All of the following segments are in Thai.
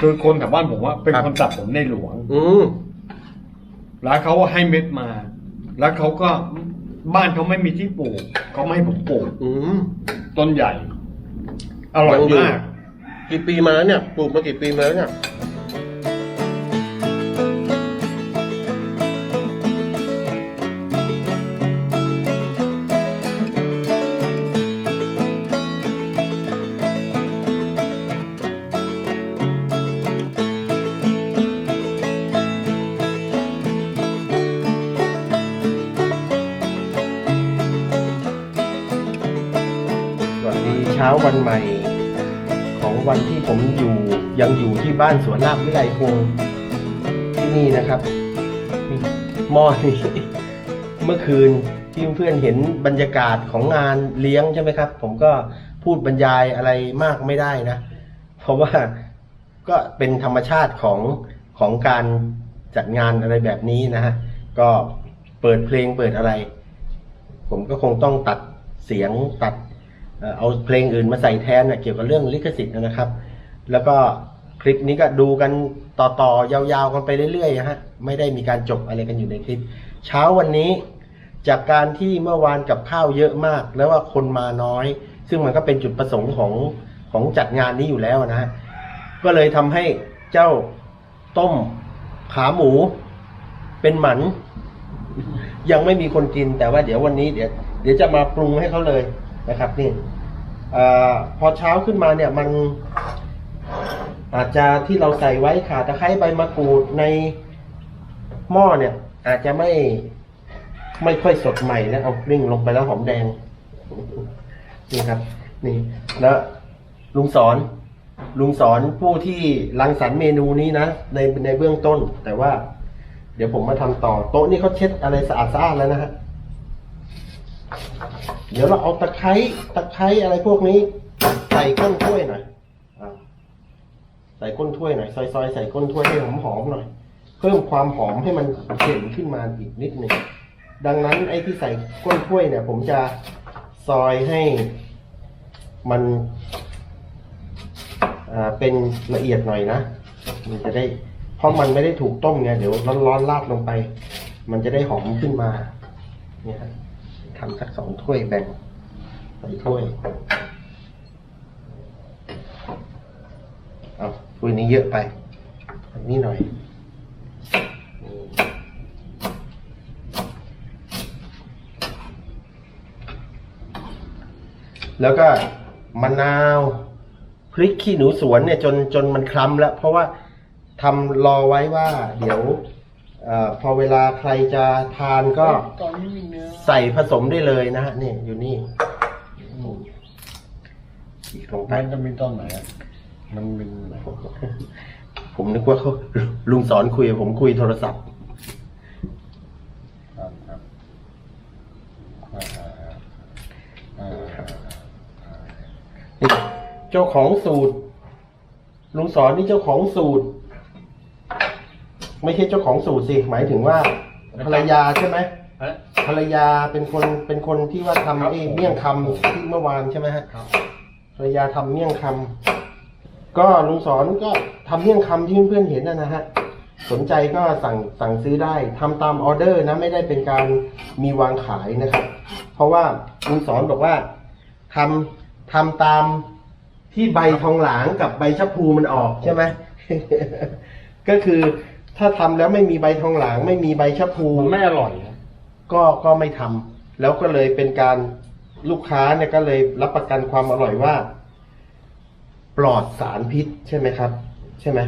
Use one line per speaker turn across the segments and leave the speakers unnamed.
คือคนแถวบ้านผมว่าเป็น
ครับ
คนตัดผมในหลวง
อืม
แล้วเขาให้เม็ดมา แล้วเขาก็บ้านเขาไม่มีที่ปลูกเขาไม่ให้ผมปลูก
อืม
ต้นใหญ่ อร่อย
ยังอยู่
มาก
กี่ปีมาแล้วเนี่ย ปลูกมากี่ปีมาแล้วเนี่ย บ้านสวนลาบวิไลพงศ์ที่นี่นะครับมีหม้อนี่เมื่อคืนที่เพื่อนเห็นบรรยากาศของงานเลี้ยงใช่ไหมครับ ผมก็พูดบรรยายอะไรมากไม่ได้นะ เพราะว่าก็เป็นธรรมชาติของของการจัดงานอะไรแบบนี้นะฮะก็เปิดเพลงเปิดอะไร ผมก็คงต้องตัดเสียงตัดเอ่อเอาเพลงอื่นมาใส่แทนนะเกี่ยวกับเรื่องลิขสิทธิ์นะครับ แล้วก็ คลิปนี้ก็ดูกันต่อๆ ยาวๆ กันไปเรื่อยๆนะฮะ ไม่ได้มีการจบอะไรกันอยู่ในคลิป เช้าวันนี้จากการที่เมื่อวานกับข้าวเยอะมาก แล้วว่าคนมาน้อย ซึ่งมันก็เป็นจุดประสงค์ของของจัดงานนี้อยู่แล้วนะฮะ ก็เลยทำให้เจ้าต้มขาหมู เป็นหมัน ยังไม่มีคนกินแต่ว่าเดี๋ยววันนี้เดี๋ยวเดี๋ยวจะมาปรุงให้เขาเลยนะครับนี่อพอเช้าขึ้นมาเนี่ยมัน อาจจะที่เราใส่ไว้ขาตะไคร้ใบมะกรูดในหม้อเนี่ย อาจจะไม่ไม่ค่อยสดใหม่นะเอากลิ้งลงไปแล้วหอมแดงนี่ครับ นี่แล้วลุงสอน ลุงสอนผู้ที่รังสรรค์เมนูนี้นะในในเบื้องต้น แต่ว่า เดี๋ยวผมมาทำต่อโต๊ะนี่เขาเช็ดอะไรสะอาดสะอาดแล้วนะฮะเดี๋ยวเราเอาตะไคร้ตะไคร้อะไรพวกนี้ ใส่ก้นถ้วยหน่อย ใส่ก้นถ้วยหน่อย ซอยๆ ใส่ก้นถ้วยให้หอมๆหน่อย เพิ่มความหอมให้มันเด่นขึ้นมาอีกนิดหนึ่ง ดังนั้นไอ้ที่ใส่ก้นถ้วยเนี่ย ผมจะซอยให้มันเป็นละเอียดหน่อยนะ มันจะได้ เพราะมันไม่ได้ถูกต้มไง เดี๋ยวร้อนๆราดลงไป มันจะได้หอมขึ้นมา เนี่ยครับทำสักสองถ้วยแบ่งใส่ถ้วย เอาถ้ว ยนี้เยอะไปอันนี้หน่อยแล้วก็มะนาวพริกขี้หนูสวนเนี่ยจนจนมันคล้ำแล้ว เพราะว่าทำรอไว้ว่า เดี๋ยวอพอเวลาใครจะทานก็ใส่ผสมได้เลยนะฮะนี่อยู่นี่อีกลงไป
มันจะมีตอนไหนอะ มันเป็นไหน
ผมนึกว่าเขาลุงสอนคุยกับผมคุยโทรศัพท์
ครับครับอ่าอ่าอ่า
นี่เจ้าของสูตร ลุงสอนนี่เจ้าของสูตร ไม่ใช่เจ้าของสูตรสิ หมายถึงว่าภรรยาใช่ไหม
เอ๊ะ
ภรรยาเป็นคนเป็นคนที่ว่า
ครับ
ทำไอ้
ผม
เมี่ยงคำที่เมื่อวานใช่ไหมฮะ
ครับ
ภรรยาทำเมี่ยงคำ ก็ลุงสอนก็ทำเมี่ยงคำที่เพื่อนๆเห็นนะนะฮะสนใจก็สั่งสั่งซื้อได้ทำตามออเดอร์นะไม่ได้เป็นการมีวางขายนะครับ เพราะว่าลุงสอนบอกว่าทำทำตามที่ใบทองหลางกับใบชะพูมันออกใช่ไหมก็คือถ้าทำแล้วไม่มีใบทองหลาง ไม่มีใบชะพู
มันไม่อร่อยนะ
ก็ก็ไม่ทำแล้วก็เลยเป็นการลูกค้าเนี่ยก็เลยรับประกันความอร่อยว่า ปลอดสารพิษใช่ไหมครับ ใช่ไหม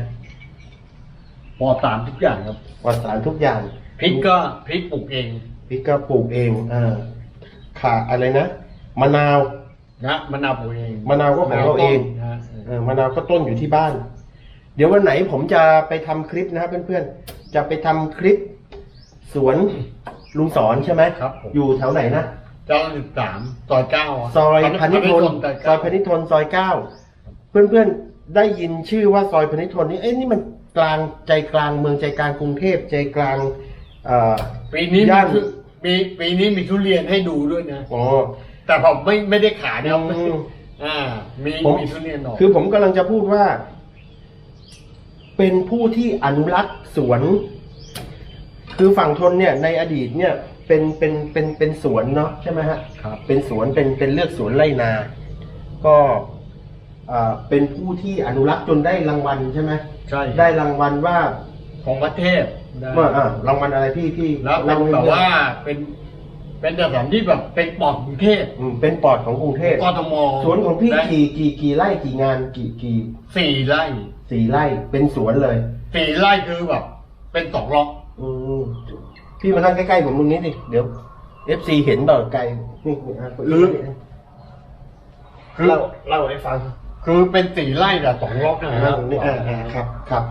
พอตามทุกอย่างครับ
ปลอดสารทุกอย่าง
พริกก็พริกปลูกเอง
พริกก็ปลูกเองเออขาอะไรนะมะนาว
นะมะนาวปลูกเอง
มะนาวก็ของเราเอง
นะ
เออมะนาวก็ต้นอยู่ที่บ้าน เดี๋ยววันไหนผมจะไปทำคลิปนะครับเพื่อนๆจะไปทำคลิป สวนลุงสอนใช่ไหม
ครับผม
อยู่แถวไหนนะ
เจ้าสิบสามซอยเก้าะ
ซอยพานิชน
ซอย
ซอยพานิชนซอยเก้า เพื่อนๆได้ยินชื่อว่าซอยพานิชนนี่เอ้ยนี่มันกลางใจกลางเมืองใจกลางกรุงเทพใจกลางเอ่อ
ปีนี้มี
ย่าน
ทุมีปีนี้มีทุเรียนให้ดูด้วยนะ
อ๋อ
แต่ผมไม่ไม่ได้ขายนะครับ
อืม
อ่า มี
ผม
มีทุเรียนออก
คือผมกำลังจะพูดว่า เป็นผู้ที่อนุรักษ์สวน คือฝั่งทนเนี่ย ในอดีตเนี่ย เป็นเป็นเป็นเป็นสวนเนาะใช่ไหมฮะ
ครับ
เป็นสวนเป็นเป็นเลือกสวนไร่นา ก็ อ่าเป็นผู้ที่อนุรักษ์จนได้รางวัลใช่ไหม
ใช่
ได้รางวัลว่า
ของประเทศได้
ว่าอ่ารางวัลอะไรพี่พี่
แล้วเป็น
เล่ให้
แบบ
เยอะ
ว่าเป็น เป็นสถานที่แบบเป็นปอดกรุงเทพ
อืมเป็นปอดของกรุงเทพ
กทม
สวนของพี่
ได้
กี่กี่กี่ไร่กี่งานกี่กี่
สี่ไร่
สี่ไร่เป็นสวนเลย
สี่ไร่คือแบบ เป็นสองล็อก
อืมพี่มานั่งใกล้ๆผมตรงนี้ดิเดี๋ยวเอฟซีเห็นเปล่าไกลนี่อะ
หรือคือ
เล่าเล่าให้ฟัง
คือเป็นสี่ไร่แต่สองล็อกนะ
อ่านี่อ่าอ่าครับครับ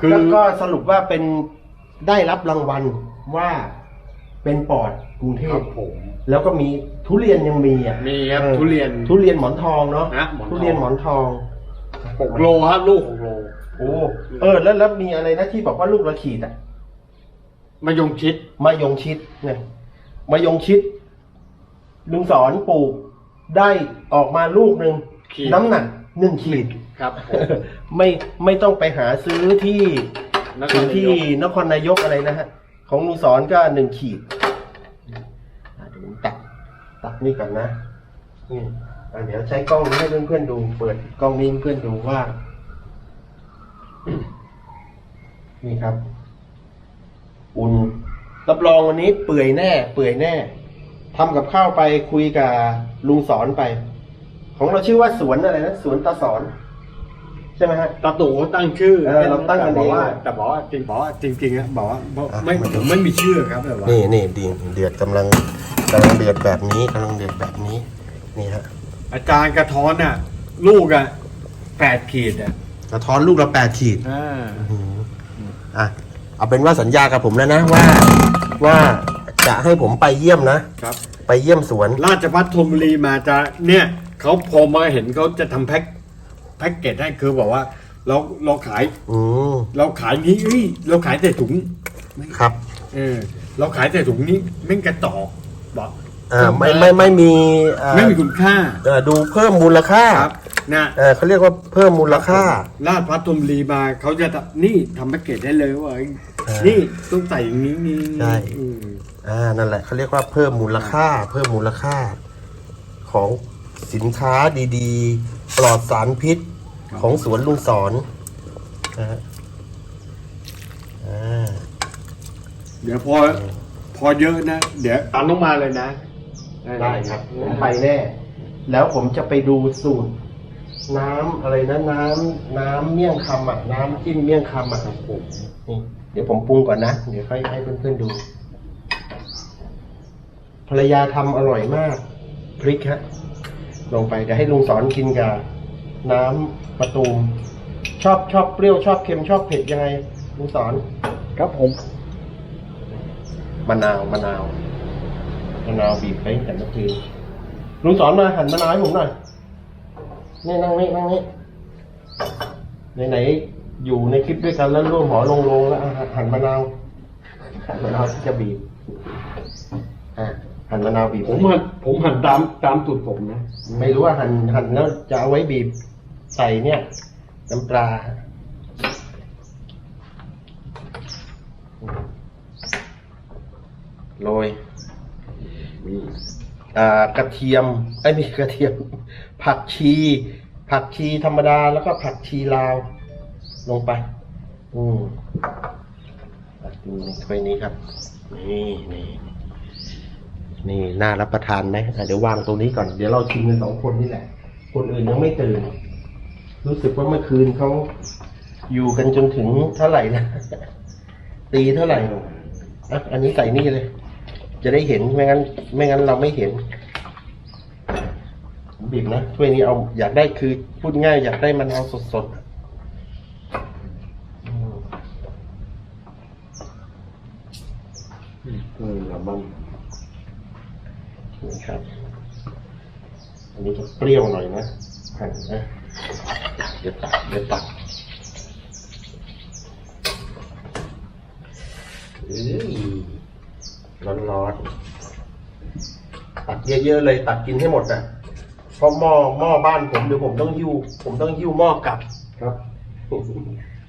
คือ
แล้วก็สรุปว่าเป็นได้รับรางวัลว่าเป็นปอดกรุงเท
ครั
พ
บผม
แล้วก็มีทุเรียนยังมีอะ
มีครับ
ออ
ทุเรียน
ทุเรียนหมอนทองเนาะ
นะหมอนทอง
ทุเรียนหมอนทอง
หกโลฮะลูกหกโล
โอ้เออแล้วแล้วมีอะไรนะที่บอกว่าลูกละขีดอะ
มายงชิด
มายงชิดเนี่ยมายงชิดลุงสอนปลูก ได้ออกมาลูกหนึ่ง
ขีด
น้ำหนักหนึ่งขีด
ครับผม
ไม่ไม่ต้องไปหาซื้อที่
นคร
ถึง
นายก
ที่นครนายกอะไรนะฮะ ของลุงสอนก็หนึ่งขีดอะเดี๋ยวผมตัดตัดนี่ก่อนนะนี่อะเดี๋ยวใช้กล้องให้เพื่อนๆดู เปิดกล้องนี้ให้เพื่อนดูว่า นี่ครับ อุ่นรับรองวันนี้เปื่อยแน่ เปื่อยแน่ ทำกับข้าวไปคุยกับลุงสอนไป ของเราชื่อว่าสวนอะไรนะสวนตาสอน ใช่ไหมฮะ
ตาตู่ตั้งชื่อ
เออเราตั้งกัน
แต่บอกว่า
เอง
แต่บอกว่าจริงบอกว่าจริงๆอะบอกว่าบอก
อะ
ไม่
มาดู
ผมไม่มีชื่อครับแต่ว่า
นี่นี่ดีเดือดกำลังกำลังเดือดแบบนี้กำลังเดือดแบบนี้ นี่ฮะ
อาจารย์กระท้อนอะ ลูกอะแปดขีดอะ
กระท้อนลูกละแปดขีด
อ่า
อืมอะเอาเป็นว่าสัญญากับผมแล้วนะว่าว่า จะให้ผมไปเยี่ยมนะ
ครับ
ไปเยี่ยมสวน
ราชพัฒธนบุรีมาจะเนี่ยเขาพอมาเห็นเขาจะทำแพ็คแพ็คเกจให้คือบอกว่า เราเราขาย
อืม
เราขายนี้เฮ้ยเราขายแต่ถุง
ครับ
เออเราขายแต่ถุงนี้แม่งกระจอกบอก
อ่าไม่ไม่ไม่มีอ่า
ไม่มีคุณค่า
เอ่อดูเพิ่มมูลค่า
ครับนะ
เออเขาเรียกว่าเพิ่มมูลค่า
ราชพัฒธนบุรีมาเขาจะทำนี่ทำแพ็กเกจได้เลยว่าเอ้ย
เออ
นี่ต้องใส่อย่างนี้นี่
ใช่
อืม
อ่านั่นแหละเขาเรียกว่าเพิ่มมูลค่า เพิ่มมูลค่า ของสินค้าดีๆ ปลอดสารพิษของสวนลุงสอนนะฮะอ่า
เดี๋ยวพอพอเยอะนะ เดี๋ยวตามต้องมาเลยนะ
ได้ครับผมไปแน่ แล้วผมจะไปดูสูตร น้ำอะไรนะน้ำน้ำเมี่ยงคำอะ น้ำจิ้มเมี่ยงคำอะครับผมนี่เดี๋ยวผมปรุงก่อนนะ เดี๋ยวค่อยให้เพื่อนๆดู ภรรยาทำอร่อยมากพริกฮะลงไปเดี๋ยวให้ลุงสอนกินกับน้ำมะตูมชอบชอบเปรี้ยวชอบเค็มชอบเผ็ดยังไงลุงสอน
ครับผม
มะนาวมะนาวมะนาวบีบไปตั้งแต่เมื่อคืนลุงสอนมาหั่นมะนาวให้ผมหน่อยนี่นั่งนี่นั่งนี่ไหนๆอยู่ในคลิปด้วยกันแล้วร่วมหอลงลงแล้วอะหั่นมะนาวหั่นมะนาวที่จะบีบอะ หั่นมะนาวบีบ
ผมหันผมหันตามตามสูตรผมนะ
ไม่รู้ว่าหั่นหั่นแล้วจะเอาไว้บีบใส่เนี่ย น้ำปลาโรยอ่ากระเทียมไอ้ยไมีกระเทียม ผักชี ผักชีธรรมดาแล้วก็ผักชีลาว ลงไป อืมตักดูในถ้วยนี้ครับ นี่นี่ นี่น่ารับประทานไหมเดี๋ยววางตรงนี้ก่อน เดี๋ยวเราชิมกันสองคนนี่แหละ คนอื่นยังไม่ตื่น รู้สึกว่าเมื่อคืนเขาอยู่กันจนถึงเท่าไหร่นะ ตีเท่าไหร่อะอันนี้ใส่นี่เลย จะได้เห็นไม่งั้น ไม่งั้นเราไม่เห็นบีบนะถ้วยนี้เอาอยากได้คือพูดง่ายอยากได้มันเอาสดสดๆอืม
เออแล้วมัน
นี่ครับ อันนี้จะเปรี้ยวหน่อยนะหั่นนะเดี๋ยวตักเดี๋ยวตักเอ้ยร้อนๆตักเยอะๆเลยตักกินให้หมดนะเพราะหม้อหม้อบ้านผมเดี๋ยวผมต้องหิ้วผมต้องหิ้วหม้อกลับ
ครับ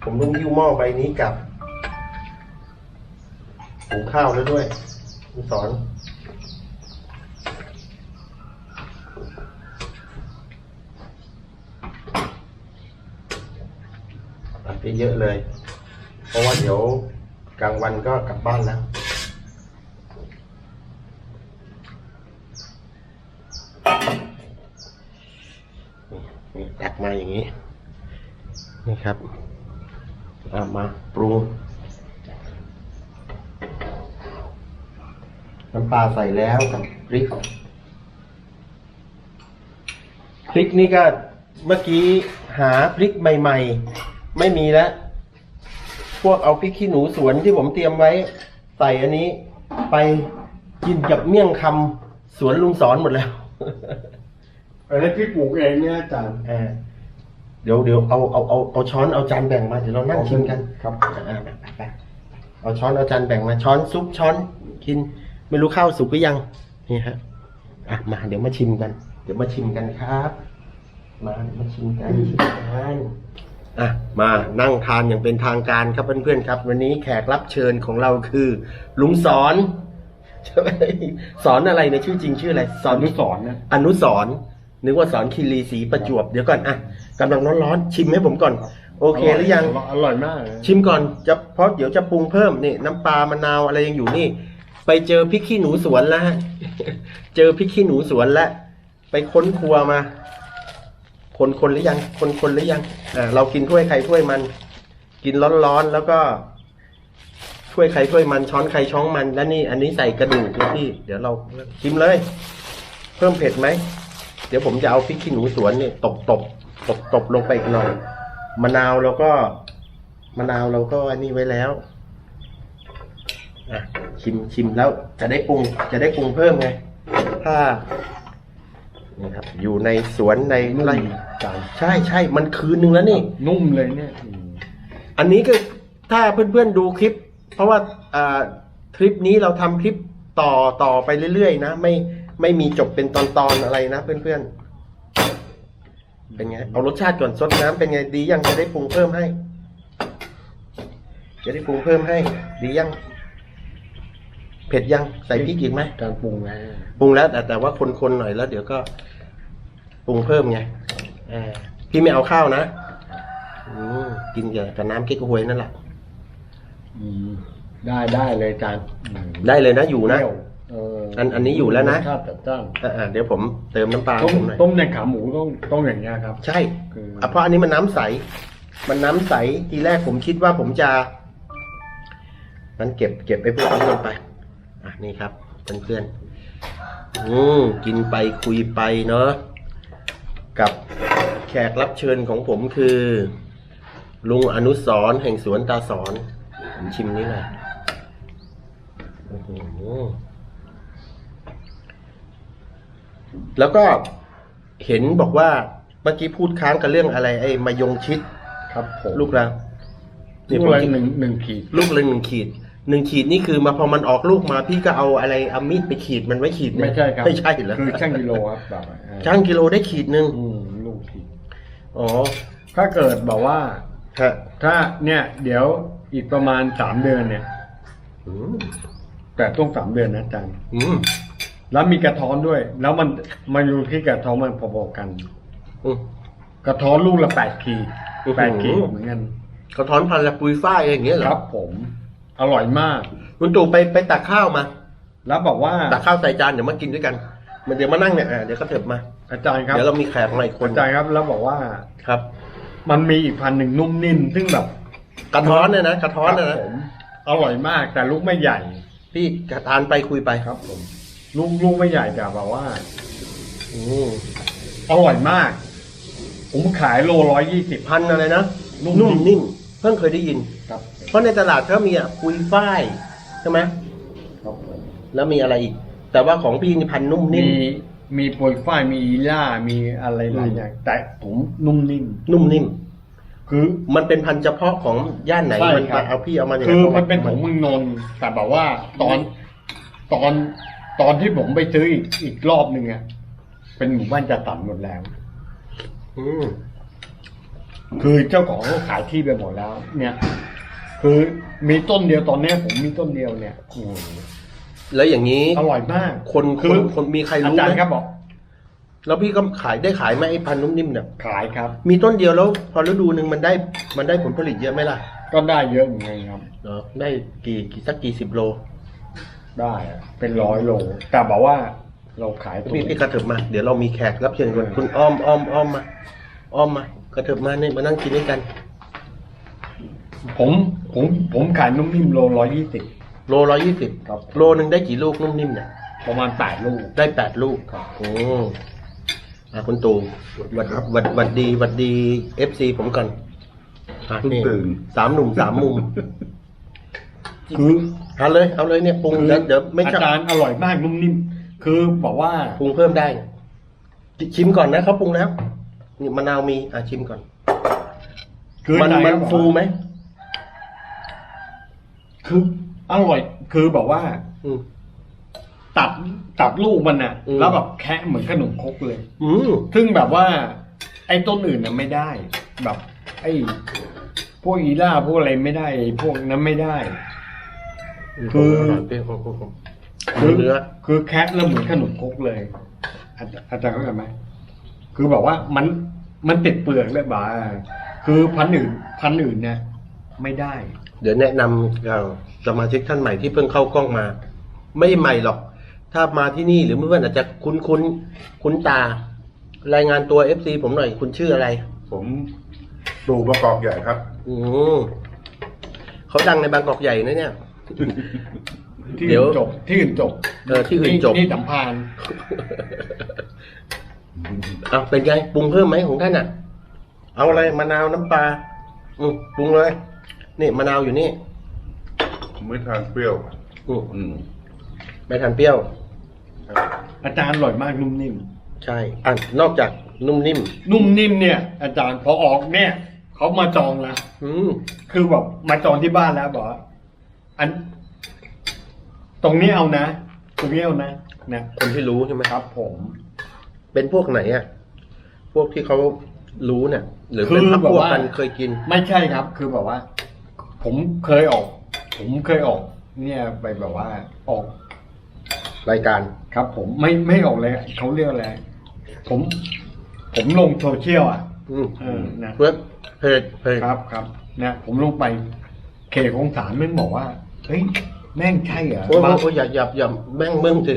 ผมต้องยิ้วหม้อใบนี้กลับหุงข้าวแล้วด้วยคุณสอน ตัดไปเยอะเลย เพราะว่าเดี๋ยวกลางวันก็กลับบ้านแล้วนี่นี่ตักมาอย่างนี้ นี่ครับเอามาปรุงน้ำปลาใส่แล้วกับพริกพริกนี่ก็เมื่อกี้หาพริกใหม่ ๆ ไม่มีแล้ว พวกเอาพริกขี้หนูสวนที่ผมเตรียมไว้ ใส่อันนี้ ไปกินกับเมี่ยงคำสวนลุงสอนหมดแล้ว
อันนี้พี่ปลูกเองเนี่ยอาจารย์
อ่าเดี๋ยวเดี๋ยวเอาเอาเอาเอาช้อนเอาจานแบ่งมาเดี๋ยวเรานั่งชิมกัน
ครับ
อ่าไปไปไปเอาช้อนเอาจานแบ่งมาช้อนซุปช้อนกิน ไม่รู้ข้าวสุกหรือยัง นี่ฮะอะมาเดี๋ยวมาชิมกัน เดี๋ยวมาชิมกันครับ มามาชิมกันชิมกัน อะมานั่งทานอย่างเป็นทางการครับเพื่อนๆครับ วันนี้แขกรับเชิญของเราคือ ลุงสอนใช่ไหมสอนอะไรในยชื่อจริงชื่ออะไรสอน
อนุสรณ์นะ
อนุสรณ์นึกว่าสอนคีรีศรีประจวบเดี๋ยวก่อนอะกำลังร้อนๆชิมให้ผมก่อน โอเคหรือยัง
อร่อยมากเลย
ชิมก่อนจะเพราะเดี๋ยวจะปรุงเพิ่มนี่น้ำปลามะนาวอะไรยังอยู่นี่ ไปเจอพริกขี้หนูสวนแล้วฮะ เจอพริกขี้หนูสวนแล้วไปค้นครัวมา คนคนหรือยัง คนคนหรือยังอ่าเรากินถ้วยใครถ้วยมัน กินร้อนๆแล้วก็ถ้วยใครถ้วยมันช้อนใครช้อนมันแล้วนี่ อันนี้ใส่กระดูกนะพี่ เดี๋ยวเราชิมเลย เพิ่มเผ็ดไหมเดี๋ยวผมจะเอาพริกขี้หนูสวนนี่ตบตบตบตบลงไปอีกหน่อยมะนาวเราก็มะนาวเราก็อันนี้ไว้แล้วอะชิมชิมแล้วจะได้ปรุง จะได้ปรุงเพิ่มไงถ้า นี่ครับ อยู่ในสวนใน
นุ่ม
ไร่
อาจารย์
ใช่ใช่มันคืนนึงแล้วนี่
นุ่มเลยเนี่ยอืม
อันนี้ก็ถ้าเพื่อนๆดูคลิป เพราะว่าอ่าคลิปนี้เราทำคลิปต่อต่อไปเรื่อยๆ นะ ไม่ไม่มีจบเป็นตอนๆอะไรนะเพื่อนๆ เป็นไง เอารสชาติก่อนซดน้ำเป็นไงดียังจะได้ปรุงเพิ่มให้ จะได้ปรุงเพิ่มให้ ดียัง เผ็ดยังใส่พริกอีกไหม
การปรุงไง
ปรุงแล้วแต่แต่ว่าคนๆหน่อยแล้วเดี๋ยวก็ ปรุงเพิ่มไงอ่าพี่ไม่เอาข้าวนะอืมกินกับน้ำเก๊กฮวยนั่นแหละ
อืมได้ได้เลยอาจารย์อืม
ได้เลยนะอยู่นะ
เปรี้วเออ
อันอันนี้อยู่แล้วนะ
รสชาติจัดจ้าน
อ่าๆเดี๋ยวผมเติมน้ำปลา
ต้ม
ผมหน่อย
ต้มในขาหมูต้องต้องอย่างเงี้ยครับ
ใช่
คือ
อะเพราะอันนี้มันน้ำใส มันน้ำใสทีแรกผมคิดว่าผมจะนั้นเก็บเก็บไปพวกนี้ลงไป อะนี่ครับเพื่อนๆอืมกินไปคุยไปเนาะ กับแขกรับเชิญของผมคือ ลุงอนุสรณ์แห่งสวนตาสอนผมชิมนี้หน่อยโอ้โหแล้วก็เห็นบอกว่าเมื่อกี้พูดค้างกันเรื่องอะไร ไอ้มายงชิด
ครับผม
ลูกละ
ลูก
ผม
ละ
คิด
หนึ่งหนึ่งขีด
ลูกละหนึ่งขีดหนึ่งขีดนี่คือมาพอมันออกลูกมาพี่ก็เอาอะไรเอามีดไปขีดมันไว้ขีดหนึ่ง
ไม่ใช่ครับ
ไม่ใช่เหรอ
คือช่างกิโลครับแบบอ่า
ช่างกิโลได้ขีดหนึ่ง
อืมลูกขีด
อ๋อ
ถ้าเกิดบอกว่า
ฮะ
ถ้าเนี่ยเดี๋ยวอีกประมาณสามเดือนเนี่ย
อืม
แต่ต้องสามเดือนนะอาจารย์
อืม
แล้วมีกระท้อนด้วย แล้วมันมาอยู่ที่กระท้อนมันพอๆกัน
อืม
กระท้อนลูกละแปดขีด
โอ้โห
แปดขีดเหมือนกัน
กระท้อนพันละปุยฝ้ายอะไรอย่างเงี้ยเหร
ค
อ
รับผม อร่อยมาก
คุณตู่ไปไปตักข้าวมา
แล้วบอกว่า
ตักข้าวใส่จานเดี๋ยวมากินด้วยกันมันเดี๋ยวมานั่งเนี่ยอะเดี๋ยวก็เถิบมา
อาจารย์ครับ
เดี๋ยวเรามีแขกมาอีกคน
อาจารย์ครับ แล้วบอกว่า
ครับ
มันมีอีกพันหนึ่งนุ่มนิ่มซึ่งแบบ
กระท้อนเนี่ยนะกระท้อนเนี่ย
ครั
นะ
บผมอร่อยมากแต่ลูกไม่ใหญ่
พี่ทานไปคุยไป
ครับผมลูกลูกไม่ใหญ่แต่แบบว่า
อืม
อร่อยมาก ผมขายโลร้อยยี่สิบ
พันอะไรนะ
นุ่ม
นุ่มนิ่มเพิ่งเคยได้ยิน
ครับ
เพราะในตลาดก็มีอะปุยฝ้ายใช่ไหม
ครับผม
แล้วมีอะไรอีกแต่ว่าของพี่นี่พันนุ่มนิ่
มี
ม
มีโปรยฝ้ายมีอีล่ามีอะไรหลายอย่างแต่ผมนุ่มนิ่ม
นุ่มนิ่ม
คือ
มันเป็นพันธุ์เฉพาะของย่านไหน
ใช่
มัน
ครับ
เอาพี่เอามาอย่าง
คือ
ไร
มันเป็นของเมืองนนท์แต่แบบว่าตอนตอนตอนที่ผมไปซื้ออีกอีกรอบหนึ่งอะเป็นหมู่บ้านจัดสรรหมดแล้ว
อืม
คือเจ้าของเขาขายที่ไปหมดแล้ว เนี่ย คือมีต้นเดียวตอนเนี้ยผมมีต้นเดียวเนี่ยโอ้โห
แล้วอย่างนี้
อร่อยมาก
คน
คื
คน
อ
คนมีใคร
อา
รู้
จาร
ไหม
ย์ครับบอก
แล้วพี่ก็ขายได้ขายไหมไอ้พันธุ์นุ่มนิ่มเนี่ย
ขายครับ
มีต้นเดียวแล้ว พอฤดูหนึ่งมันได้มันได้ผลผลิตเยอะไหมล่ะ
ก็ได้เยอะเหมือนกันครับ
เนาะได้กี่กี่สักกี่สิบโล
ได้อะเป็นร้อยโล แต่บอกว่าเราขายถูก
พี่พี่กระเถิบมา เดี๋ยวเรามีแขกรับเชิญคนคุณอ้อมอ้อมอ้อมมาอ้อมมากระเถิบมาเนี่ยมานั่งกินด้วยกัน
ผมผมผมขายนุ่มนิ่มโลร้อยยี่สิบ
โลร้อยยี่สิบ
ครับ
โลหนึ่งได้กี่ลูกนุ่มนิ่มเนี่ย
ประมาณแปดลูก
ได้แปดลูก
ครับ
โอ้อะคุณตู่หวัดหวัดหวัดดีหวัดดีเอฟซีผมก่อนอะ
เพิ่ง
นี่
ตื่น
สามหนุ่มสามมุม
คือ
เอาเลย เอาเลยเนี่ยปรุงเดี๋ยวเดี๋ยวไม่
อา
ชอบ
จารย์อร่อยมากนุ่มนิ่มคือบอกว่า
ปรุงเพิ่มได้ชิมก่อนนะเขาปรุงแล้วนี่มะนาวมีอะชิมก่อน
คือ
มัน
ใจ
มัน
บอกว่า
ฟูไหม
คือ อร่อย คือบอกว่า
อืม
ตัดตัดลูกมันน่ะ
อืม
แล้วแบบแคะเหมือนขนมครกเลย
อืม
ซึ่งแบบว่า ไอ้ต้นอื่นน่ะไม่ได้ แบบ ไอ้พวกอีล่าพวกอะไรไม่ได้ไอ้พวกนั้นไม่ได้ คือ
เปรี้ยว
คือ
เนื้อ
คือแคะแล้วเหมือนขนมครกเลย อาจอาจารย์เข้าใจไหมคือแบบว่ามันมันติดเปลือกเลยบ่าคือพันธุ์อื่น พันธุ์อื่นเนี่ยไม่ได้
เดี๋ยวแนะนำเราสมาชิกท่านใหม่ที่เพิ่งเข้ากล้องมา ไม่ใหม่หรอก ถ้ามาที่นี่หรือเพื่อนๆอาจจะคุ้นคุ้นๆคุ้นตา รายงานตัวเอฟซีผมหน่อยคุณชื่ออะไร
ผมตู่ประกอบใหญ่ครับ
อืมเขาดังในบางกอกใหญ่นะเนี่ย
ที่
เดี๋ยว
อื่นจบ ที่อื่นจบ
เออที่อื่นจบ
ที่สัมพันธ์
อะเป็นไงปรุงเพิ่มไหมของท่านอะ เอาอะไรมะนาวน้ำปลาอืมปรุงเลย นี่มะนาวอยู่นี่
ไม่ทานเปรี้ยว
อืม
อืม
ไม่ทานเปรี้ยว
อาจารย์อร่อยมากนุ่มนิ่ม
ใช่อะนอกจากนุ่มนิ่ม
นุ่มนิ่มเนี่ย อาจารย์พอออกเนี่ยเขามาจองแล้ว
อืม
คือแบบมาจองที่บ้านแล้วบอกว่าอัน ตรงนี้เอานะ ตรงนี้เอานะนะ
คนที่รู้ใช่ไหม
ครับ ผม
เป็นพวกไหนอะ พวกที่เขารู้เนี่ยหรือ
คือ
เป็นพัก
แบบ
พวก
ว่า
กันเคยกิน
ไม่ใช่ครับ คือแบบว่า ผมเคยออก ผมเคยออก เนี่ยไปแบบว่าออก
รายการ
ครับ ผมไม่ไม่ออกเลยเขาเรียกอะไรผม ผมลงโซเชียลอะ
อืม
เออนะ
เว็บเพจเพจ
ครับครับเนี่ยผมลงไปเขตของศาลแม่งบอกว่าเฮ้ยแม่งใช่เหรอ
โอ้ย
มา
โอ้ยอย่าอย่าอย่าแม่งมึงสิ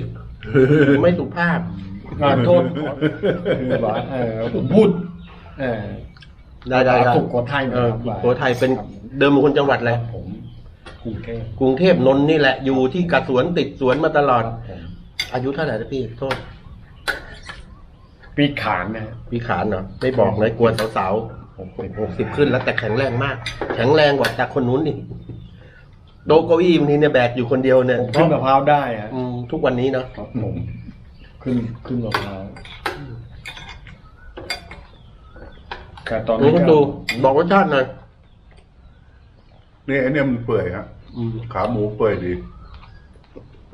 ไม่สุภาพ
ขอโทษคือแบบว่าเออผมพูด เออ
ได้ได้ได้
สุโขทัยนะ
เออ
ครับ
สุโขทัยเป็น เดิมเป็นคนจังหวัดอะไร
ครับผมกรุงเทพ
กรุงเทพนนท์นี่แหละอยู่ที่กระสวนติดสวนมาตลอด
ครับผม
อายุเท่าไหร่นะพี่โทษ
ปีขานนะ
พี่ขานเนาะไม่บอกเลยกลัวสาว
ผม
ๆหกสิบขึ้นแล้วแต่แข็งแรงมาก แข็งแรงกว่าจากคนนู้นนี่โต๊ะเก้าอี้บางทีเนี่ยแบกอยู่คนเดียวเนี่ย
ผมขึ้นมะพร้าวได้อะ
อืมทุกวันนี้เนาะ
ครับผมขึ้นขึ้นมะพร้าวแต่ตอน
นี่
นี้
คุณ
ก็
ตูบอกรสชาติหน่อย
นี่ไอเนี่ยมันเปื่อยฮะ
อืม
ขาหมูเปื่อยดี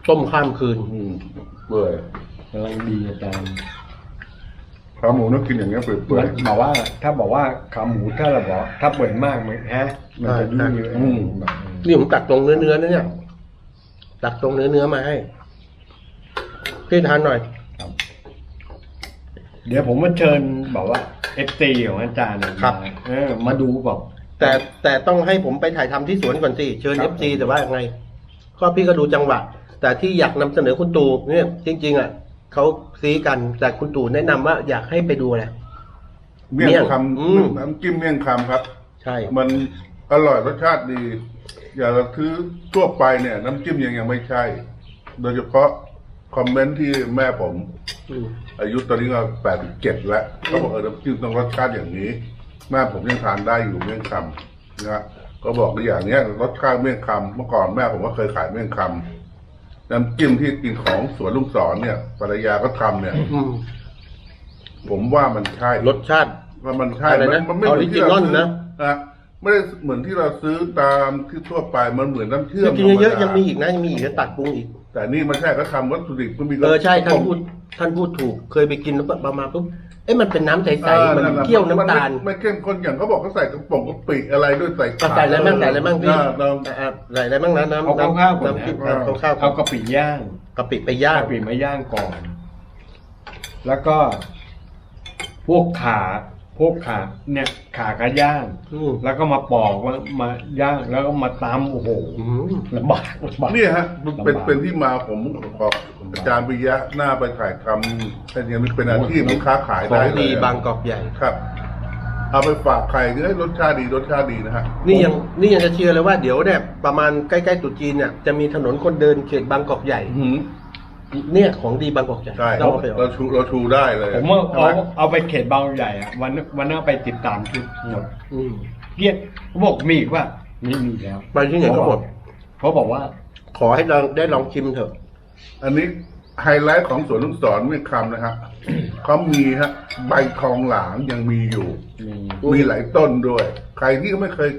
ต้มข้ามคืน
อืมเปื่อย
กำลังดีอาจารย์
ขาหมูต้องกินอย่างเงี้ยเปื่อยเปื่อย
มันบอกว่า ถ้าบอกว่าขาหมูถ้าเราบอกถ้าเปิดมากมันฮะมันจะยุ่งเยอะแบบ
นี่ผมตักตรงเนื้อเนื้อๆนะเนี่ยตักตรงเนื้อเนื้อๆมาให้พี่ทานหน่อย
ครับเดี๋ยวผมมาเชิญบอกว่าเอฟซีของอาจารย์เนี่ย
ครับ
มาเออ มาดูแบบ
แต่แต่ต้องให้ผมไปถ่ายทำที่สวนก่อนสิเชิญ
ครั
เอบ ฟซี
ผม
แต่ว่ายังไงก็พี่ก็ดูจังหวะ แต่ที่อยากนำเสนอคุณตู่เนี่ยจริง ๆอะเขาซีกันแต่คุณตู่แนะนำว่าอยากให้ไปดูอะไร
เมี่ยง
เมี่ยง
ค
อืมำ
น้ำจิ้มเมี่ยงคำครับ
ใช่
มันอร่อยรสชาติดี อย่าเราซื้อทั่วไปเนี่ย น้ำจิ้มยังยังไม่ใช่ โดยเฉพาะคอมเมนต์ที่แม่ผม
อืม
อายุตอนนี้ก็แปดสิบเจ็ดแล้วเขาบอกเออน้ำจิ้มต้องรสชาติอย่างนี้ แม่ผมยังทานได้อยู่เมี่ยงคำนะก็บอกในอย่างเนี้ยรสชาติเมี่ยงคำเมื่อก่อนแม่ผมก็เคยขายเมี่ยงคำน้ำจิ้มที่กินของสวนลุงสอนเนี่ยภรรยาก็ทำเนี่ย
อืม
ผมว่ามันใช่
รสชาติ
ว่ามันใช่
อะไรนะ
มัไม่เหมือนที่เรา
Original
ซื้อ
นะ
นะไม่ได้เหมือนที่เราซื้อตามที่ทั่วไปมันเหมือนน้ำเชื่อม
จริงๆเยอะ
ธรรมดา
ๆยังมีอีกนะยังมีอีกจะตัดปรุงอีก แต่
แต่นี่มันแค่เขาทำวัตถุดิบมันมี
เออใช่ท่านพูดท่านพูดถูกเคยไปกินแล้วประมาณปุ๊บเอ๊ะมันเป็นน้ำใสๆมันเคี่ยวน้ำตาล
ไม่เข้มข้นอย่างเขาบอกเขาใส่กระป๋องกะปิอะไรด้วยใส่
ก็ใส่อะไรบ้างใส่อะไรบ้างพี่
อ่เรา
อ่าใส่อะไรบ้างนะน้ำ
เอา
น้ำ
ข้าวๆก่อน
น้ำพริก
นะ
เอาข้าวๆ
เอากะปิย่าง
กะปิไปย่าง
กะปิมาย่างก่อน แล้วก็ พวกขาพวกขาเนี่ย ขาก็ย่าง
อืม
แล้วก็มาปอกมามาย่างแล้วก็มาตำโอ้โห
อืม
ลำบากลำบาก
เนี่ยฮะมันเป็น
ลำบาก
เป็นที่มาผมบอกอาจารย์ปิยะหน้าไปถ่ายทำแต่ยังเป็นอาชีพที่ค้าขาย
ขอ
ได้
ง
เลย
ดีบางกอกใหญ่
ครับ เอาไปฝากใครก็ให้รสชาติดีรสชาติดีนะฮะ
นี่ยังนี่ยังจะเชื่อเลยว่าเดี๋ยวเนี่ยประมาณใกล้ๆตรุษจีนเนี่ยจะมีถนนคนเดินเขตบางกอกใหญ่
หืม
เนี่ยของดีบางกอกใหญ่
ใช่
ต้องเอาไป
เราชูเราชูได้เลย
ผมว่าเอา
ใช่ไหม
เอาไปเขตบางใหญ่อะวันวันนั้นไปติดตามชุดหมด
อืม
เกลี้ยงเขาบอกมีอีกว่าไม่มีแล้ว
ไปที่ไหนก็หมด
เขาบอกว่า
ขอให้ลองได้ลองชิมเถอะ
อันนี้ไฮไลท์ของสวนลูกศรเมื่อคำนะฮะ เขามีฮะ ใบทองหลางยังมีอยู่
มี
มีหลายต้นด้วย ใครที่ไม่เคย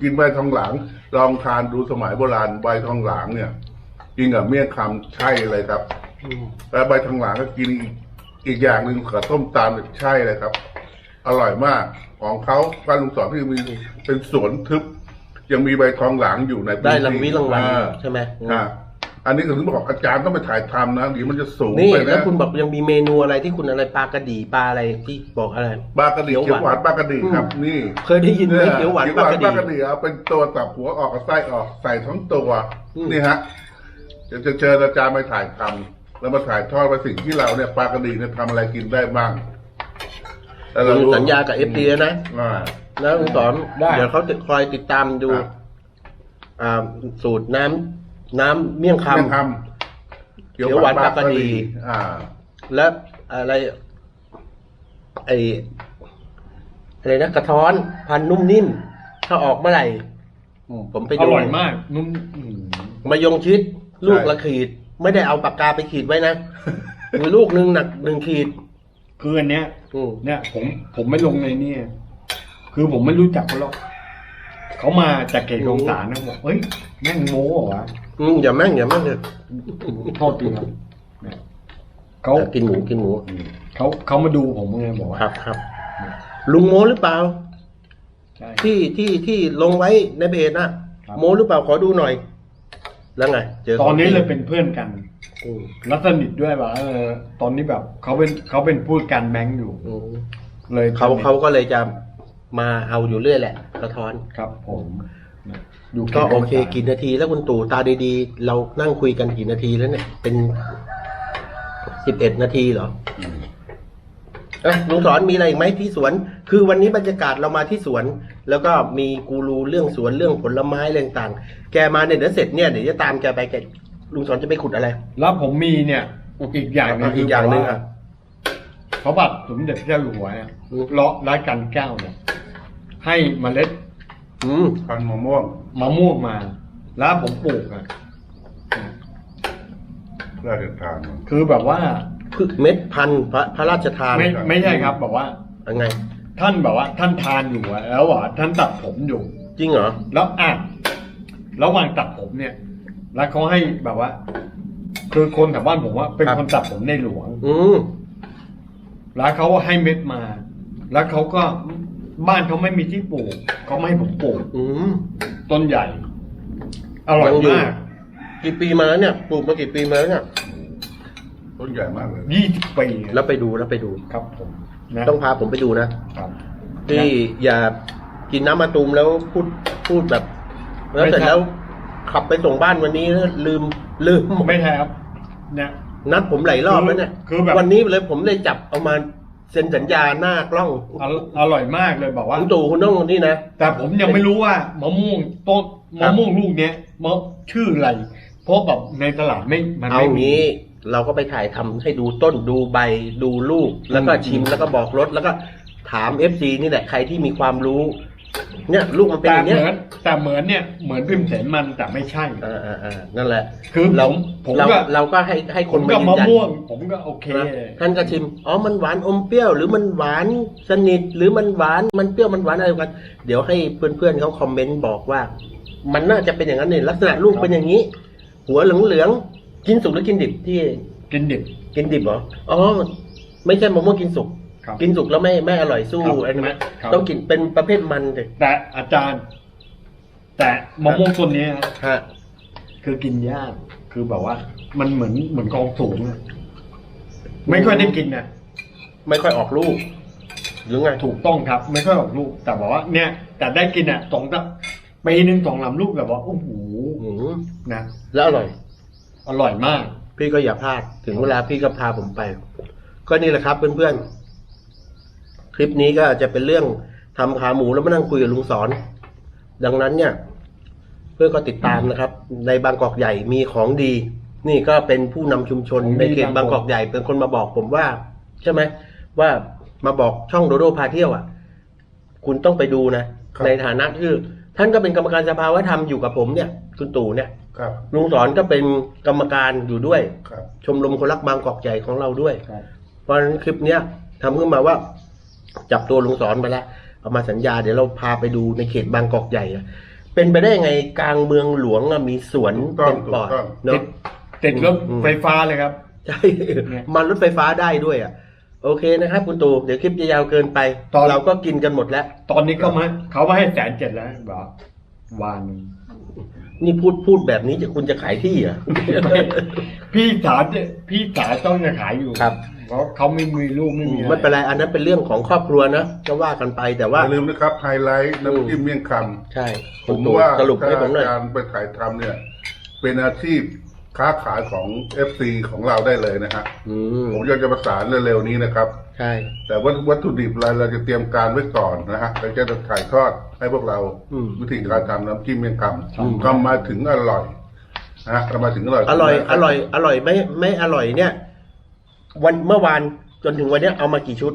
กินใบทองหลาง ลองทานดูสมัยโบราณใบทองหลางเนี่ย กินกับเมี่ยงคำใช่เลยครับ
อืม
แล้วใบทองหลางก็กินอีกอีกอย่างหนึ่งกับต้มตาลเนี่ยใช่เลยครับ อร่อยมากของเขาบ้านลุงสอนที่มีเป็นสวนทึบ ยังมีใบทองหลางอยู่ในพื้น
ได้
ที่
รางวิรางวัล
อ่า
ใช่ไหมอืม
อ่าอันนี้ก็ถึงบอกอาจารย์ต้องไปถ่ายทำนะเดี๋ยวมันจะสูง
นี่
ไป
แล้ว
นะ
คุณบอกยังมีเมนูอะไรที่คุณอะไรปลากระดีปลาอะไรที่บอกอะไร
ปลากระดี
เขี
เขี
ย
ยวว
หวาว
หานนปลากระดีครับ นี่
เคยได้ยินไหมเขียวหวานปลากระดี
ปลากระดีเอาเป็นตัวตับหัวออกกับไส้ออกใส่ทั้งตัว
อืม
นี่ฮะ เดี๋ยวจะเชิญอาจารย์ไปถ่ายทำแล้วมาถ่ายทอดว่าสิ่งที่เราเนี่ยปลากระดีเนี่ยทำอะไรกินได้บ้างแล้วเรา
คุณ
รู้
สัญญากับเอฟดีนะ
อ่า
แล้วคุณสอน
ได้
เดี๋ยวเขาจะคอยติดตามดู
ครับ
อ่าสูตรน้ำน้ำเมี่ยงค
เมี่ยงคำ
เขียวหวานปลากระดี
อ่าำ
และอะไร ไออะไรนะกระท้อนพันนุ่มนิ่ม ถ้าออกเมื่อไหร่ ผมไป
อ
ดู
ร่อยมากนุ่มอืม
มายงชิด ลูกละขีด ไม่ได้เอาปากกาไปขีดไว้นะมีลูกหนึ่งหนักหนึ่งขีด
คืออันเนี้ย
อืม
เนี่ย ผมผมไม่ลงในเนี่ย คือผมไม่รู้จักเขาหรอกเขามาจากเขตของสารนะบอกเฮ้ยแม่งโม้เหรอวะ
อืมอย่าแม่งอย่าแม่งเลย
โทษทีครับเนี่ยเขา
กินหมูกินหมู
เขาเขามาดูผมไงบอกว่า
ครับครับ ลุงโมหรือเปล่า
ใช่
ที่ที่ที่ลงไว้ในเพจนะครับ โมหรือเปล่าขอดูหน่อย แล้วไง เจอ
ตอนนี้
ขงจริง
เลยเป็นเพื่อนกัน
อืม
แล้วสนิทด้วยว่าเออ ตอนนี้แบบเขาเป็นเขาเป็นผู้การแบงค์อยู่
อืม
เลย
เขา
สนิท
เขาก็เลยจะมาเอาอยู่เรื่อยแหละกระท้อน
ครับผมอยู่
ก็
ขต
โอเค
กรรมาร
กี่นาทีแล้วคุณตู่ตาดีๆ เรานั่งคุยกันกี่นาทีแล้วเนี่ย เป็นสิบเอ็ดนาทีเหรอ เอ้ยลุงสอนมีอะไรอีกไหมที่สวน คือวันนี้บรรยากาศเรามาที่สวน แล้วก็มีกูรูเรื่องสวนเรื่องผลไม้เรื่องต่างแกมาเนี่ยเดี๋ยวเสร็จเนี่ยเดี๋ยวจะตามแกไปแกลุงสอนจะไปขุดอะไร
แล้วผมมีเนี่ยอีกอย่างหนึง
อีกอย่างหนึ่งอะ
พระบาทสมเด็จพระเจ้าอยู่หัวเนี่ย
อืม
เลาะร้ายกันแก้วเนี่ยให้เมล็ด
อืม
พันมะม่วง
มะม่วงมา แล้วผมปลูกอะ
เพื่อเดินทาง
คือแบบว่า
พืชเม็ดพันธุ์พระพระราชทาน
ไม่ไม่ใช่ครับบอกว่า
ยังไง
ท่านแบบว่า ท่านทานอยู่อะแล้วว่าท่านตัดผมอยู่
จริงเหรอ
แล้วอะระหว่างตัดผมเนี่ย แล้วเขาให้แบบว่า คือคนแถวบ้านผมว่า เป็น
ครับ
คนตัดผมในหลวง
อืม
แล้วเขาให้เม็ดมา แล้วเขาก็บ้านเขาไม่มีที่ปลูกเขาไม่ให้ผมปลูก
อืม
ต้นใหญ่อร่อย
ยังอยู่
มาก
กี่ปีมาแล้วเนี่ยปลูกมากี่ปีมาแล้วเนี่ย
ต้นใหญ่มากเลย
ยี่สิบปี
แล้วไปดูแล้วไปดู
ครับผมนะ
ต้องพาผมไปดูนะ
ครับ
ที่อย่ากินน้ำมะตูมแล้วพูดพูดแบบ แล้วเสร็จแล้วขับไปส่งบ้านวันนี้แล้วลืมลืม
ไม่ใช่ครับ เนี่ย
นัดผมหลายรอบแล้วเนี่ย
คือแบบ
วันนี้เลยผมเลยจับเอามาเซ็นสัญญาหน้ากล้อง
อรอร่อยมากเลยบอกว่า
คุณตู่คุณต้องนี่นะ
แต่ผมยังไม่รู้ว่ามะม่วงต้น
ครั
มะ
บ
ม่วงลูกเนี้ยมะชื่ออะไรเพราะแบบในตลาดไม่มัน
เอา
ไม่มี
งี้ เราก็ไปถ่ายทำให้ดูต้นดูใบดูลูก แล้วก็
อืม
ชิมแล้วก็บอกรสแล้วก็ถามเอฟซีนี่แหละใครที่มีความรู้ เนี่ยลูกมันเป็น
แต่
อย่าง
เห
เนี้ย
มือนแต่เหมือนเนี่ยเหมือนพิมพ์เสนมันแต่ไม่ใช่
อ่าอ่าอ่านั่นแหละ
คือ
เรา
ผม
เรา
ก็
เราก็ให้ให้
ผ
คน
ม
มา
ก็
ยืน
มะ
ยัน
ม่วง ผมก็โอเค
นะท่านก็ชิมอ๋อมันหวานอมเปรี้ยว หรือมันหวานสนิทหรือมันหวานมันเปรี้ยวมันหวานอะไรกัน เดี๋ยวให้เพื่อนๆเขาคอมเมนต์บอกว่า มันน่าจะเป็นอย่างนั้นเนี่ยลักษณะลูกเป็นอย่างนี้ หัวเหลืองๆ กินสุกหรือกินดิบที่
กินดิบ
กินดิบเหรออ๋อไม่ใช่มะม่วงกินสุก
ครับ
กินสุกแล้วไม่ไม่อร่อยสู้
ครับ
อันนี้นไหม
ครับ
ต้องกินเป็นประเภทมันเลย
แต่อาจารย์ แต่มะม่วงต้นเนี้ย
ฮะ
คือกินยากคือแบบว่า มันเหมือนเหมือนกองสูงอะไม่ค่อยได้กินนะ
ไม่ค่อยออกลูกหรือไง
ถูกต้องครับ ไม่ค่อยออกลูก แต่บอกว่า เนี่ย แต่ได้กินอะสองสักปีหนึ่งสองลำลูกแบบว่าโอ้โห
อืม
นะ
แล้วอร่อย
อร่อยมาก
พี่ก็อย่าพลาด ถึงเวลาพี่ก็พาผมไป ก็นี่แหละครับเพื่อนๆ คลิปนี้ก็จะเป็นเรื่องทำขาหมูแล้วมานั่งคุยกับลุงสอน ดังนั้นเนี่ย เพื่อนก็ติดตามนะครับ ในบางกอกใหญ่มีของดี นี่ก็เป็นผู้นำชุมชน
ของดี
ในเขตบางกอกใหญ่เป็นคนมาบอกผมว่า ใช่ไหมว่ามาบอกช่องโดโดพาเที่ยวอะ คุณต้องไปดูนะ
ครับ
ในฐานะที่ท่านก็เป็นกรรมการสภาวัฒนธรรมอยู่กับผมเนี่ย คุณตู่เนี่ย
ครับ
ลุงสอนก็เป็นกรรมการอยู่ด้วย
ครับ
ชมรมคนรักบางกอกใหญ่ของเราด้วย
ครับ
เพราะฉะนั้นคลิปเนี้ยทำขึ้นมาว่า จับตัวลุงสอนไปแล้วเอามาสัญญาเดี๋ยวเราพาไปดูในเขตบางกอกใหญ่อะเป็นไปได้ยังไงกลางเมืองหลวงอะมีสวน
ถูกต้อง
เป็นปอด
ถูกต้อง
เนาะ
ติดติดรถ
อืม
ไฟฟ้าเลยครับ
ใช่
เนี่ย
มันรถไฟฟ้าได้ด้วยอะ โอเคนะครับ คุณตู่เดี๋ยวคลิปจะยาวเกินไป
ตอน
เราก็กินกันหมดแล้ว
ตอนนี้เขามาเขามาให้แสนเจ็ดแล้วบอกวานหนึ่ง
นี่พูดพูดแบบนี้จะคุณจะขายที่เหรอะ
พี่สาวเนี่ยพี่สาวต้องจะขายอยู่
ครับ
เพราะเขาไม่มีลูกไม่มีอะ
ไม่เป็นไรอันนั้นเป็นเรื่องของครอบครัวนะก็ว่ากันไปแต่
อ
ว่า
ย่าลืมนะครับไฮไลท์น้ำจิ้มเมี่ยงค
ใช่ำ
ผ
คุณ
ม
ตู่
ว่า
สรุปให้ผมหน่อย
การไปถ่ายทำเนี่ย เป็นอาชีพค้าขายของเอฟซีของเราได้เลยนะฮะ
อืม
ผมอยากจะประสานเร็วๆนี้นะครับ
ใช่
แต่ว่าวัตถุดิบอะไรเราจะเตรียมการไว้ก่อนนะฮะเราจะถ่ายทอด ให้พวกเรา
อืม
วิธีการทำน้ำจิ้มเมี่ยงค
อืมำ
ทำมาถึงอร่อยนะฮะทำมาถึงอร่อย
อร่อย อร่อย อร่อยไม่ไม่อร่อยเนี่ย วันเมื่อวานจนถึงวันเนี้ยเอามากี่ชุด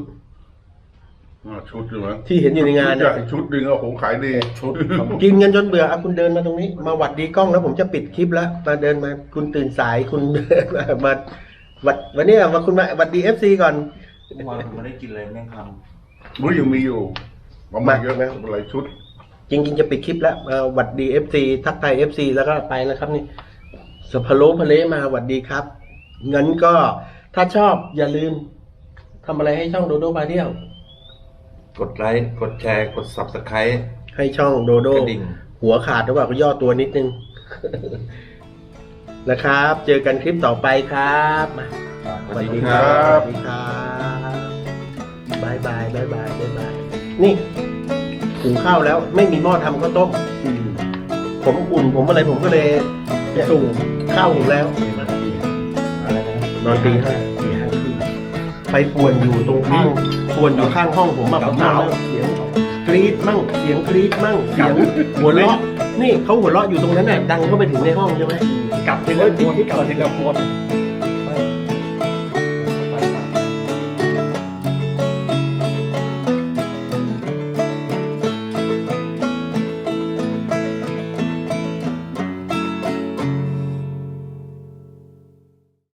อ่าชุดใช่ไหม
ที่เห็นอยู่ในงาน
ชุด
เนี่ย
ใหญ่ชุดหนึ่งโอ้โหขายดี
ชุดครับ
กินกันจนเบื่ออะคุณเดินมาตรงนี้ มาหวัดดีกล้องแล้วผมจะปิดคลิปแล้ว มาเดินมาคุณตื่นสายคุณมาหวัดวันนี้มาคุณมาหวัดดีเอฟซีก่อน
เมื่อวานผมไม่ได้กินเลยแม่งค
มุ้ยยังมีอยู่ ประมาณเยอะหลายชุด
จริงๆจะปิดคลิปแล้วมาหวัดดีเอฟซีทักทายเอฟซีแล้วก็ไปแล้วครับนี่สพะโลพะเลมาหวัดดีครับงั้นก็ถ้าชอบอย่าลืมทำอะไรให้ช่องโดโดพาเที่ยวำ
กดไลค์กดแชร์กด subscribe
ให้ช่องโดโด
กระดิ่ง
หัวขาดหรือเปล่าก็ย่อตัวนิดนึง นะครับ เจอกันคลิปต่อไปครับมา
สวัสดีครับ
สวัสดีครับบายบายบายบายบายบาย นี่หุงข้าวแล้วไม่มีหม้อทำข้าวต้ม
อืม
ผมอุ่นผมอะไรผมก็เลยเนี่ย
สูง
ข้าวหุงแล้ว
นาที
อะไรนะนอนตีห้า
ตีห้าครึ่ง
ไปป่วนอยู่ตรงข้างป่วนอยู่ข้างห้องผมมาผม
หนาว
เสียงกรี๊ดมั่งเสียงกรี๊ดมั่งเสียงหัวเราะนี่เขาหัวเราะอยู่ตรงนั้นน่ะดังเข้าไปถึงในห้องใช่ไหม
กลับทีละคนกลับทีละคน